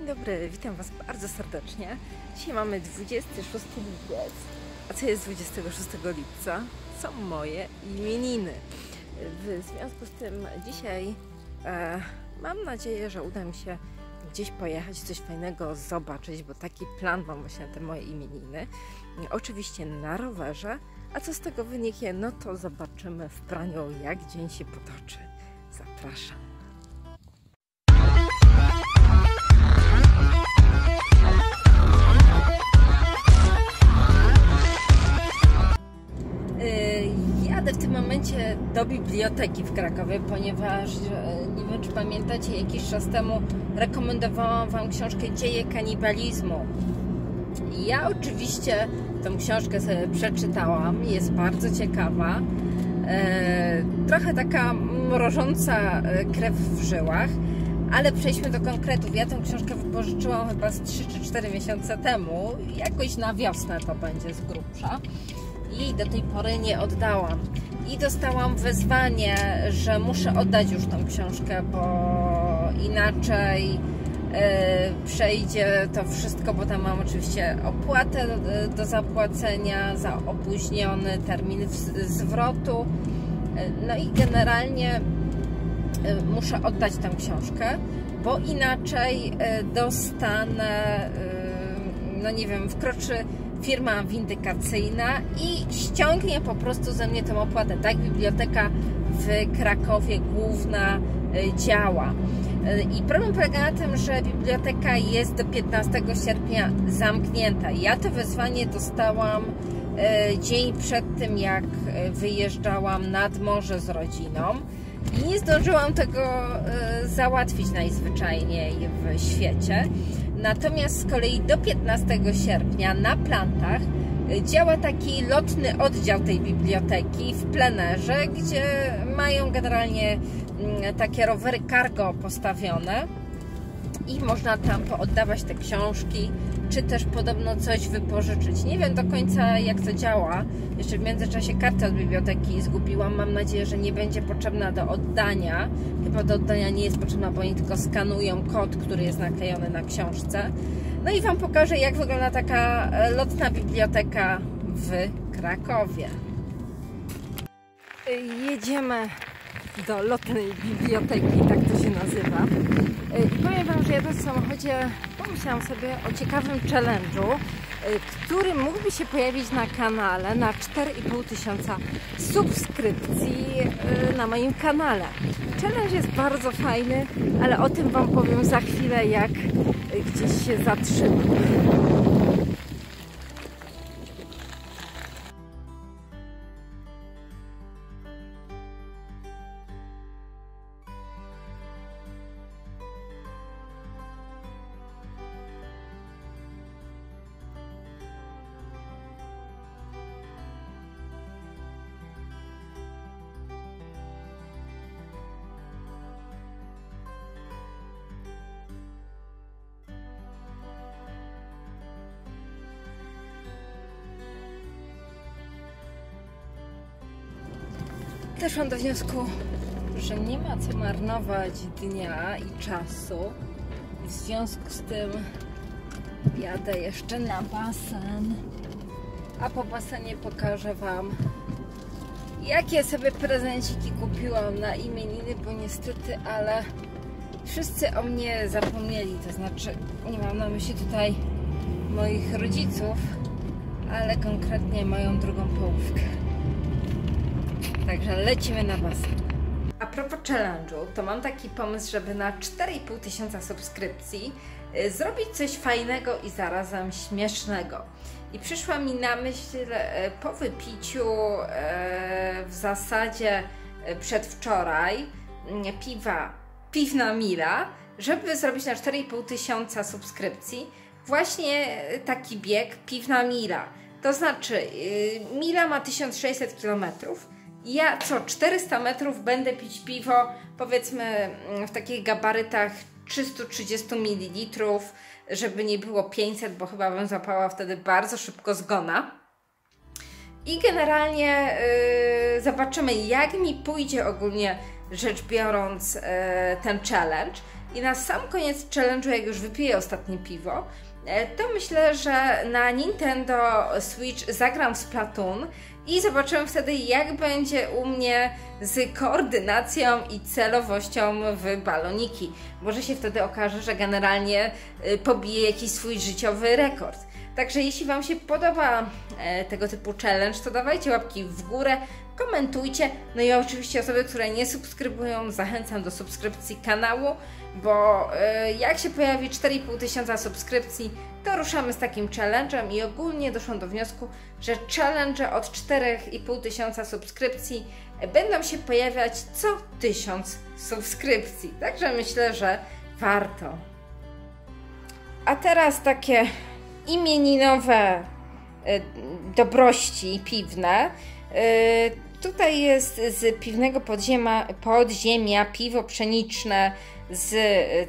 Dzień dobry, witam Was bardzo serdecznie. Dzisiaj mamy 26 lipiec. A co jest 26 lipca? Są moje imieniny. W związku z tym dzisiaj e, mam nadzieję, że uda mi się gdzieś pojechać, coś fajnego zobaczyć, bo taki plan mam właśnie na te moje imieniny. Oczywiście na rowerze. A co z tego wyniknie? No to zobaczymy w praniu, jak dzień się potoczy. Zapraszam. Do biblioteki w Krakowie, ponieważ e, nie wiem, czy pamiętacie, jakiś czas temu rekomendowałam Wam książkę Dzieje kanibalizmu. Ja oczywiście tą książkę sobie przeczytałam, jest bardzo ciekawa, e, trochę taka mrożąca e, krew w żyłach, ale przejdźmy do konkretów. Ja tę książkę wypożyczyłam chyba z 3 czy 4 miesiące temu, jakoś na wiosnę to będzie z grubsza i do tej pory nie oddałam. I dostałam wezwanie, że muszę oddać już tą książkę, bo inaczej e, przejdzie to wszystko, bo tam mam oczywiście opłatę do, do zapłacenia za opóźniony termin zwrotu. E, no i generalnie e, muszę oddać tę książkę, bo inaczej dostanę, no nie wiem, wkroczy firma windykacyjna i ściągnie po prostu ze mnie tę opłatę. Tak biblioteka w Krakowie główna y, działa. Y, I problem polega na tym, że biblioteka jest do 15 sierpnia zamknięta. Ja to wezwanie dostałam y, dzień przed tym, jak wyjeżdżałam nad morze z rodziną i nie zdążyłam tego załatwić najzwyczajniej w świecie. Natomiast z kolei do 15 sierpnia na plantach y, działa taki lotny oddział tej biblioteki w plenerze, gdzie mają generalnie mm, takie rowery cargo postawione i można tam pooddawać te książki, czy też podobno coś wypożyczyć. Nie wiem do końca jak to działa. Jeszcze w międzyczasie kartę od biblioteki zgubiłam. Mam nadzieję, że nie będzie potrzebna do oddania. Chyba do oddania nie jest potrzebna, bo oni tylko skanują kod, który jest naklejony na książce. No i Wam pokażę, jak wygląda taka e, lotna biblioteka w Krakowie. Jedziemy do lotnej biblioteki, tak to się nazywa. I powiem Wam, że jadąc w samochodzie pomyślałam sobie o ciekawym challenge'u, który mógłby się pojawić na kanale na 4,5 tysiąca subskrypcji y, na moim kanale. Challenge jest bardzo fajny, ale o tym Wam powiem za chwilę, jak gdzieś się zatrzymam. Doszłam do wniosku, że nie ma co marnować dnia i czasu. W związku z tym jadę jeszcze na basen. A po basenie pokażę Wam, jakie sobie prezenciki kupiłam na imieniny, bo niestety, ale wszyscy o mnie zapomnieli. To znaczy, nie mam na myśli tutaj moich rodziców, ale konkretnie moją drugą połówkę. Także lecimy na basen. A propos challenge'u, to mam taki pomysł, żeby na 4,5 tysiąca subskrypcji y, zrobić coś fajnego i zarazem śmiesznego. I przyszła mi na myśl y, po wypiciu y, w zasadzie przedwczoraj mm, piwa Piwna Mila, żeby zrobić na 4,5 tysiąca subskrypcji właśnie taki bieg Piwna Mila. To znaczy, Mila ma 1600 kilometrów ja co 400 metrów będę pić piwo, powiedzmy mm, w takich gabarytach 330 ml, żeby nie było 500, bo chyba bym zapała wtedy bardzo szybko zgona. I generalnie yy, zobaczymy, jak mi pójdzie ogólnie rzecz biorąc ten challenge. I na sam koniec challenge'u, jak już wypiję ostatnie piwo, to myślę, że na Nintendo Switch zagram w Splatoon i zobaczymy wtedy, jak będzie u mnie z koordynacją i celowością w baloniki. Może się wtedy okaże, że generalnie y, pobiję jakiś swój życiowy rekord. Także jeśli Wam się podoba e, tego typu challenge, to dawajcie łapki w górę, komentujcie. No i oczywiście osoby, które nie subskrybują, zachęcam do subskrypcji kanału, bo e, jak się pojawi 4,5 tysiąca subskrypcji, to ruszamy z takim challenge'em i ogólnie doszłam do wniosku, że challenge od 4,5 tysiąca subskrypcji będą się pojawiać co tysiąc subskrypcji. Także myślę, że warto. A teraz takie imieninowe e, dobrości piwne. E, tutaj jest z piwnego podziemia, podziemia piwo pszeniczne z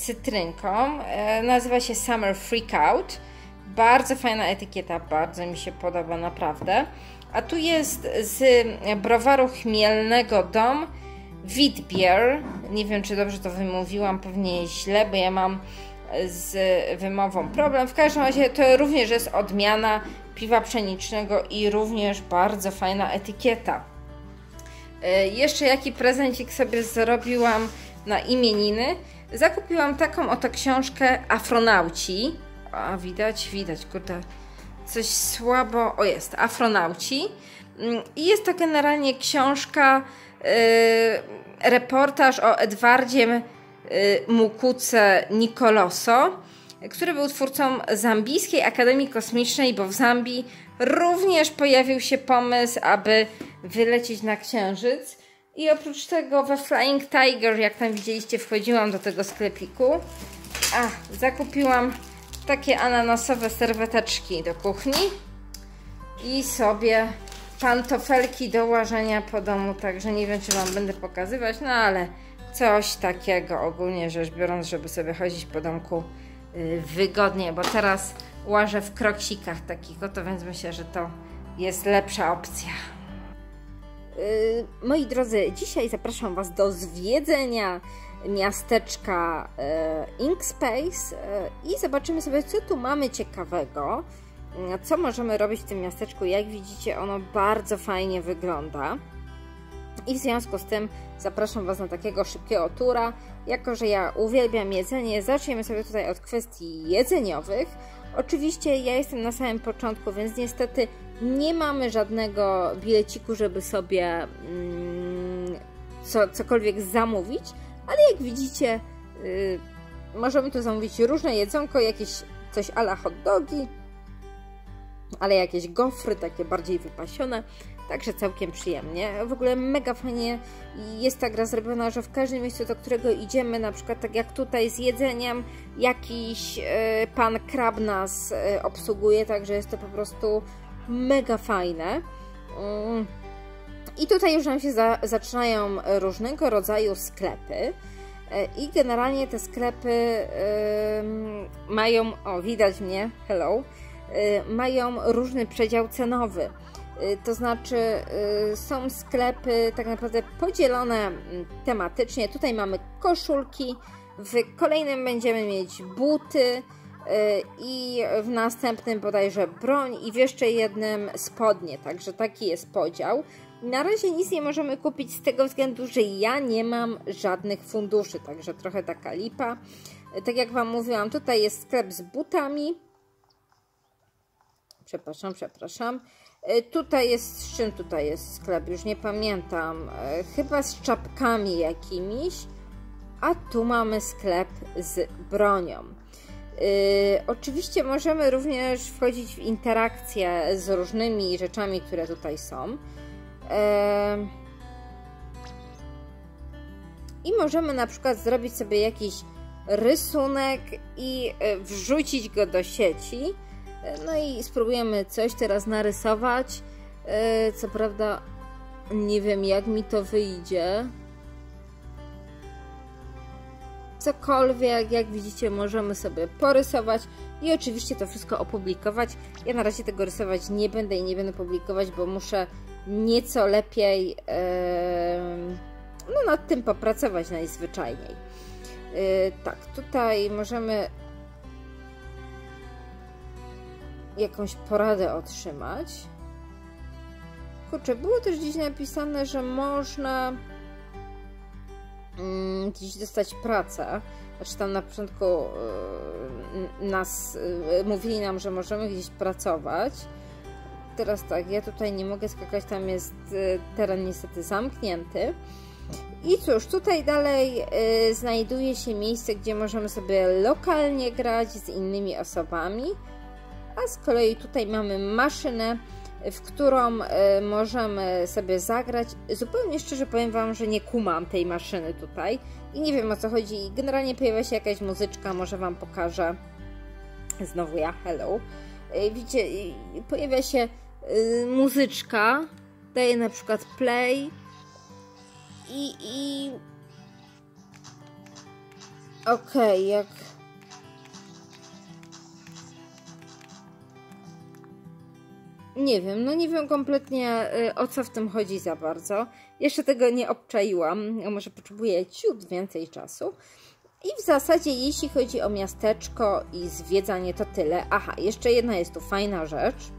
cytrynką. E, nazywa się Summer Freakout. Bardzo fajna etykieta, bardzo mi się podoba naprawdę. A tu jest z browaru chmielnego Dom Witbier. Nie wiem, czy dobrze to wymówiłam, pewnie źle, bo ja mam z wymową problem. W każdym razie to również jest odmiana piwa pszenicznego i również bardzo fajna etykieta. E, jeszcze jaki prezencik sobie zrobiłam na imieniny? Zakupiłam taką oto książkę Afronauci. A widać, widać, kurde, coś słabo. O jest, Afronauci. Mm, I jest to generalnie książka, yy, reportaż o Edwardzie Y, Mukuce Nicoloso, który był twórcą Zambijskiej Akademii Kosmicznej, bo w Zambii również pojawił się pomysł, aby wylecieć na Księżyc. I oprócz tego we Flying Tiger, jak tam widzieliście, wchodziłam do tego sklepiku. A, zakupiłam takie ananasowe serweteczki do kuchni i sobie pantofelki do łażenia po domu, także nie wiem, czy Wam będę pokazywać, no ale Coś takiego ogólnie rzecz biorąc, żeby sobie chodzić po domku yy, wygodnie, bo teraz łażę w kroksikach takich, to więc myślę, że to jest lepsza opcja. Yy, moi drodzy, dzisiaj zapraszam Was do zwiedzenia miasteczka yy, Inkspace yy, i zobaczymy sobie, co tu mamy ciekawego, co możemy robić w tym miasteczku. Jak widzicie, ono bardzo fajnie wygląda. I w związku z tym zapraszam Was na takiego szybkiego tura. Jako, że ja uwielbiam jedzenie, zaczniemy sobie tutaj od kwestii jedzeniowych. Oczywiście ja jestem na samym początku, więc niestety nie mamy żadnego bileciku, żeby sobie mm, co, cokolwiek zamówić, ale jak widzicie, yy, możemy tu zamówić różne jedzonko, jakieś coś ala hot dogi, ale jakieś gofry, takie bardziej wypasione. Także całkiem przyjemnie. W ogóle mega fajnie jest ta gra zrobiona, że w każdym miejscu, do którego idziemy, na przykład tak jak tutaj z jedzeniem, jakiś e, pan krab nas e, obsługuje, także jest to po prostu mega fajne. Mm. I tutaj już nam się za, zaczynają różnego rodzaju sklepy. E, I generalnie te sklepy mają, o widać mnie, hello, mają różny przedział cenowy. Y, to znaczy y, są sklepy tak naprawdę podzielone mm, tematycznie. Tutaj mamy koszulki, w kolejnym będziemy mieć buty y, i w następnym bodajże broń i w jeszcze jednym spodnie, także taki jest podział. Na razie nic nie możemy kupić z tego względu, że ja nie mam żadnych funduszy, także trochę taka lipa. Tak jak Wam mówiłam, tutaj jest sklep z butami. Przepraszam, przepraszam. E, tutaj jest, z czym tutaj jest sklep? Już nie pamiętam. E, chyba z czapkami jakimiś. A tu mamy sklep z bronią. Yy, oczywiście możemy również wchodzić w interakcję z różnymi rzeczami, które tutaj są. Yy, I możemy na przykład zrobić sobie jakiś rysunek i wrzucić go do sieci no i spróbujemy coś teraz narysować. Co prawda nie wiem jak mi to wyjdzie. Cokolwiek, jak widzicie, możemy sobie porysować i oczywiście to wszystko opublikować. Ja na razie tego rysować nie będę i nie będę publikować, bo muszę nieco lepiej no, nad tym popracować najzwyczajniej. Yy, tak, tutaj możemy jakąś poradę otrzymać. Kurczę, było też gdzieś napisane, że można gdzieś dostać pracę. Znaczy tam na początku yy, nas yy, mówili nam, że możemy gdzieś pracować. Teraz tak, ja tutaj nie mogę skakać, tam jest yy, teren niestety zamknięty. I cóż, tutaj dalej znajduje się miejsce, gdzie możemy sobie lokalnie grać z innymi osobami. A z kolei tutaj mamy maszynę, w którą y, możemy sobie zagrać. Zupełnie szczerze powiem Wam, że nie kumam tej maszyny tutaj i nie wiem o co chodzi. Generalnie pojawia się jakaś muzyczka, może Wam pokażę. Znowu ja, hello. Y, widzicie, y, pojawia się muzyczka, daje na przykład play i, i... okej, okay, jak nie wiem, no nie wiem kompletnie y, o co w tym chodzi za bardzo. Jeszcze tego nie obczaiłam, może potrzebuję ciut więcej czasu. I w zasadzie jeśli chodzi o miasteczko i zwiedzanie to tyle. Aha, jeszcze jedna jest tu fajna rzecz.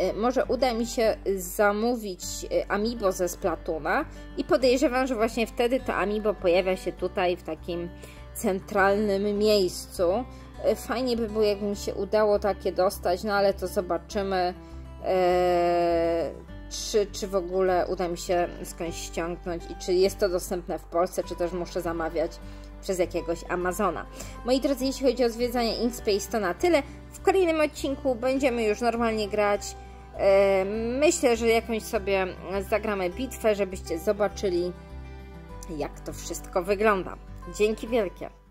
Y, może uda mi się zamówić y, Amiibo ze Splatuna i podejrzewam, że właśnie wtedy to Amiibo pojawia się tutaj w takim centralnym miejscu. Y, fajnie by było, jakby mi się udało takie dostać, no ale to zobaczymy, czy, czy w ogóle uda mi się skądś ściągnąć i czy jest to dostępne w Polsce, czy też muszę zamawiać przez jakiegoś Amazona. Moi drodzy, jeśli chodzi o zwiedzanie InSpace, to na tyle. W kolejnym odcinku będziemy już normalnie grać. Myślę, że jakąś sobie zagramy bitwę, żebyście zobaczyli, jak to wszystko wygląda. Dzięki wielkie.